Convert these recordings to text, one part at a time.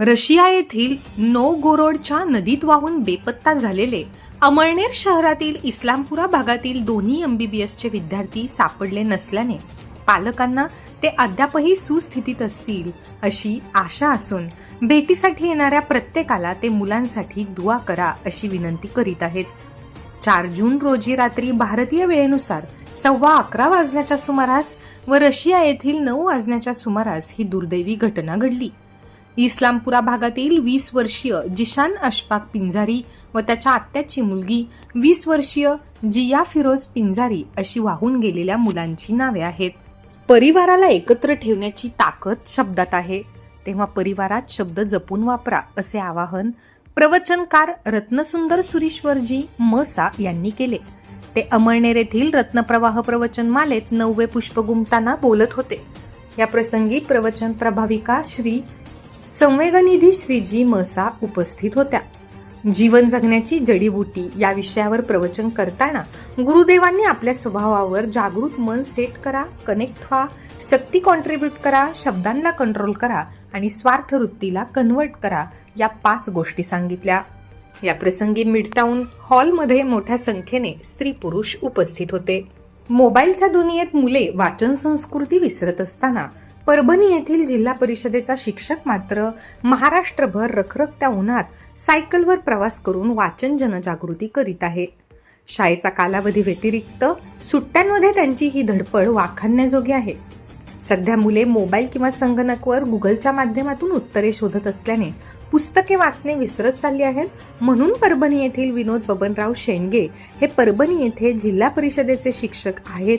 Russia येथील नोगोरोडच्या नदीत वाहून बेपत्ता झालेले अमळनेर शहरातील इस्लामपुरा भागातील दोन्ही एमबीबीएसचे विद्यार्थी सापडले नसल्याने पालकांना ते अद्यापही सुस्थितीत असतील अशी आशा असून भेटीसाठी येणाऱ्या प्रत्येकाला ते मुलांसाठी दुआ करा अशी विनंती करीत आहेत. चार जून रोजी रात्री भारतीय वेळेनुसार सव्वा अकरा वाजण्याच्या सुमारास व रशिया येथील नऊ वाजण्याच्या सुमारास ही दुर्दैवी घटना घडली. इस्लामपुरा भागातील वीस वर्षीय जिशान अशफाक पिंजारी व त्याच्या आत्याची मुलगी वीस वर्षीय जिया फिरोज पिंजारी अशी वाहून गेलेल्या मुलांची नावे आहेत. परिवाराला एकत्र ठेवण्याची ताकद शब्दात आहे. तेव्हा परिवारात शब्द जपून वापरा असे आवाहन प्रवचनकार रत्नसुंदर सुरीश्वरजी मसा यांनी केले. ते अमळनेर येथील रत्नप्रवाह प्रवचन मालेत नववे पुष्प गुंफताना बोलत होते. या प्रसंगी प्रवचन प्रभाविका श्री संवेगनिधी श्रीजी मसा उपस्थित होत्या. जीवन जगण्याची जडीबुटी या विषयावर प्रवचन करताना गुरुदेवांनी आपल्या स्वभावावर जागृत मन सेट करा कनेक्ट व्हा शक्ती कॉन्ट्रीब्यूट करा शब्दांना कंट्रोल करा आणि स्वार्थ वृत्तीला कन्वर्ट करा या पाच गोष्टी सांगितल्या. या प्रसंगी मिडटाऊन हॉलमध्ये मोठ्या संख्येने स्त्री पुरुष उपस्थित होते. मोबाईलच्या दुनियेत मुले वाचन संस्कृती विसरत असताना परभणी येथील जिल्हा परिषदेचा शिक्षक मात्र महाराष्ट्रभर रखरखत्या उन्हात सायकलवर प्रवास करून वाचन जनजागृती करीत आहे. शाळेचा कालावधी व्यतिरिक्त सुट्ट्यांमध्ये त्यांची ही धडपड वाखाणण्याजोगी आहे. सध्या मुले मोबाईल किंवा संगणकवर गुगलच्या माध्यमातून उत्तरे शोधत असल्याने पुस्तके वाचणे विसरत चालली आहेत. म्हणून परभणी येथील विनोद बबनराव शेंडगे हे परभणी येथे जिल्हा परिषदेचे शिक्षक आहेत.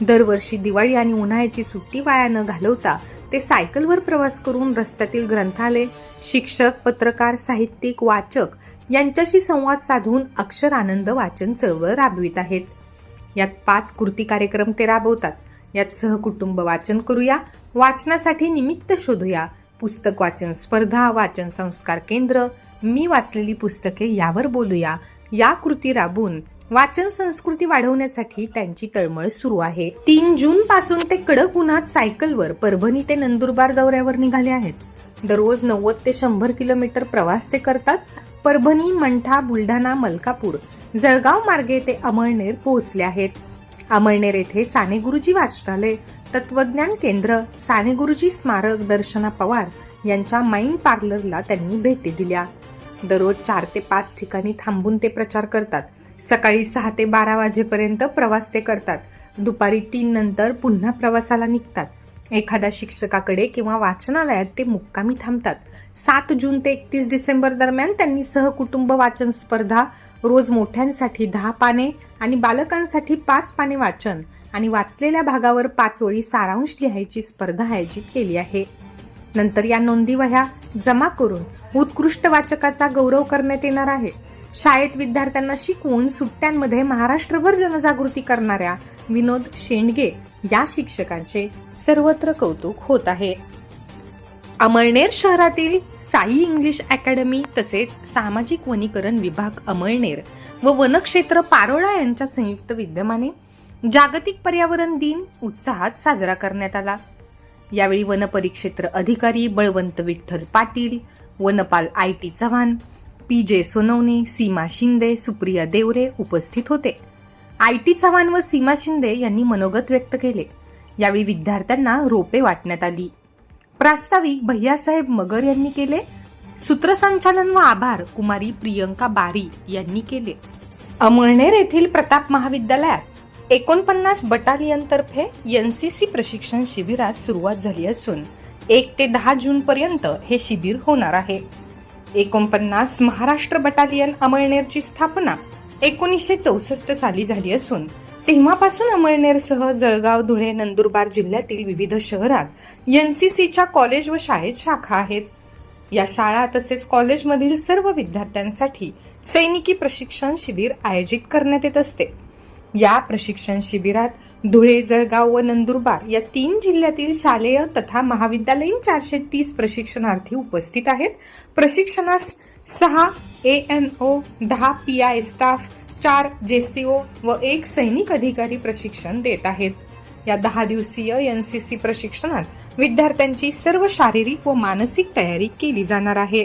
दरवर्षी दिवाळी आणि उन्हाळ्याची सुट्टी वाया न घालवता ते सायकलवर प्रवास करून रस्त्यातील ग्रंथालय शिक्षक पत्रकार साहित्यिक वाचक यांच्याशी संवाद साधून अक्षर आनंद वाचन चळवळ राबवित आहेत. यात पाच कृती कार्यक्रम ते राबवतात. यात सहकुटुंब वाचन करूया वाचनासाठी निमित्त शोधूया पुस्तक वाचन स्पर्धा वाचन संस्कार केंद्र मी वाचलेली पुस्तके यावर बोलूया या कृती राबून वाचन संस्कृती वाढवण्यासाठी त्यांची तळमळ सुरू आहे. तीन जून पासून ते कडक उन्हात सायकलवर परभणी ते नंदुरबार दौऱ्यावर निघाले आहेत. दररोज नव्वद ते शंभर किलोमीटर प्रवास ते करतात. परभणी मंठा बुलढाणा मलकापूर जळगाव मार्गे ते अमळनेर पोहोचले आहेत. अमळनेर येथे साने गुरुजी वाचनालय तत्वज्ञान केंद्र साने गुरुजी स्मारक दर्शना पवार यांच्या माइंड पार्लरला त्यांनी भेटी दिल्या. दररोज चार ते पाच ठिकाणी थांबून ते प्रचार करतात. सकाळी सहा ते बारा वाजेपर्यंत प्रवास ते करतात. दुपारी तीन नंतर पुन्हा प्रवासाला निघतात. एखाद्या शिक्षकाकडे किंवा वाचनालयात ते मुक्कामी थांबतात. सात जून ते एकतीस डिसेंबर दरम्यान त्यांनी सहकुटुंब वाचन स्पर्धा रोज मोठ्यांसाठी दहा पाने आणि बालकांसाठी पाच पाने वाचन आणि वाचलेल्या भागावर पाच ओळी सारांश लिहायची स्पर्धा आयोजित केली आहे. नंतर या नोंदी वह्या जमा करून उत्कृष्ट वाचकाचा गौरव करण्यात येणार आहे. शाळेत विद्यार्थ्यांना शिकवून सुट्ट्यांमध्ये महाराष्ट्रभर जनजागृती करणाऱ्या विनोद शेंडगे या शिक्षकांचे सर्वत्र कौतुक होत आहे. अमळनेर शहरातील साई इंग्लिश अकॅडमी तसेच सामाजिक वनीकरण विभाग अमळनेर व वनक्षेत्र पारोळा यांच्या संयुक्त विद्यमाने जागतिक पर्यावरण दिन उत्साहात साजरा करण्यात आला. यावेळी वनपरिक्षेत्र अधिकारी बळवंत विठ्ठल पाटील वनपाल आय टी चव्हाण पी जे सोनवणे सीमा शिंदे सुप्रिया देवरे उपस्थित होते. आय टी चव्हाण व सीमा शिंदे यांनी मनोगत व्यक्त केले. यावेळी विद्यार्थ्यांना रोपे वाटण्यात आली. प्रास्ताविक भैयासाहेब मगर यांनी केले. सूत्रसंचालन व आभार कुमारी प्रियंका बारी यांनी केले. अमळनेर येथील प्रताप महाविद्यालयात एकोणपन्नास बटालियनतर्फे सी प्रशिक्षण शिबिरास सुरुवात झाली असून एक ते दहा जूनपर्यंत हे शिबिर होणार आहे. एकोणपन्नास महाराष्ट्र बटालियन अमळनेरची स्थापना एकोणीसशे चौसष्ट साली झाली असून तेव्हापासून अमळनेरसह जळगाव धुळे नंदुरबार जिल्ह्यातील विविध शहरात यन सी सीच्या कॉलेज व शाळेत शाखा आहेत. या शाळा तसेच कॉलेजमधील सर्व विद्यार्थ्यांसाठी सैनिकी प्रशिक्षण शिबिर आयोजित करण्यात येत असते. या प्रशिक्षण शिबिरात धुळे जळगाव व नंदुरबार या तीन जिल्ह्यातील शालेय तथा महाविद्यालयीन चारशे तीस प्रशिक्षणार्थी उपस्थित आहेत. प्रशिक्षणास सहा ए एन ओ दहा पी आय स्टाफ चार जेसीओ व एक सैनिक अधिकारी प्रशिक्षण देत आहेत. या दहा दिवसीय एन सी सी प्रशिक्षणात विद्यार्थ्यांची सर्व शारीरिक व मानसिक तयारी केली जाणार आहे.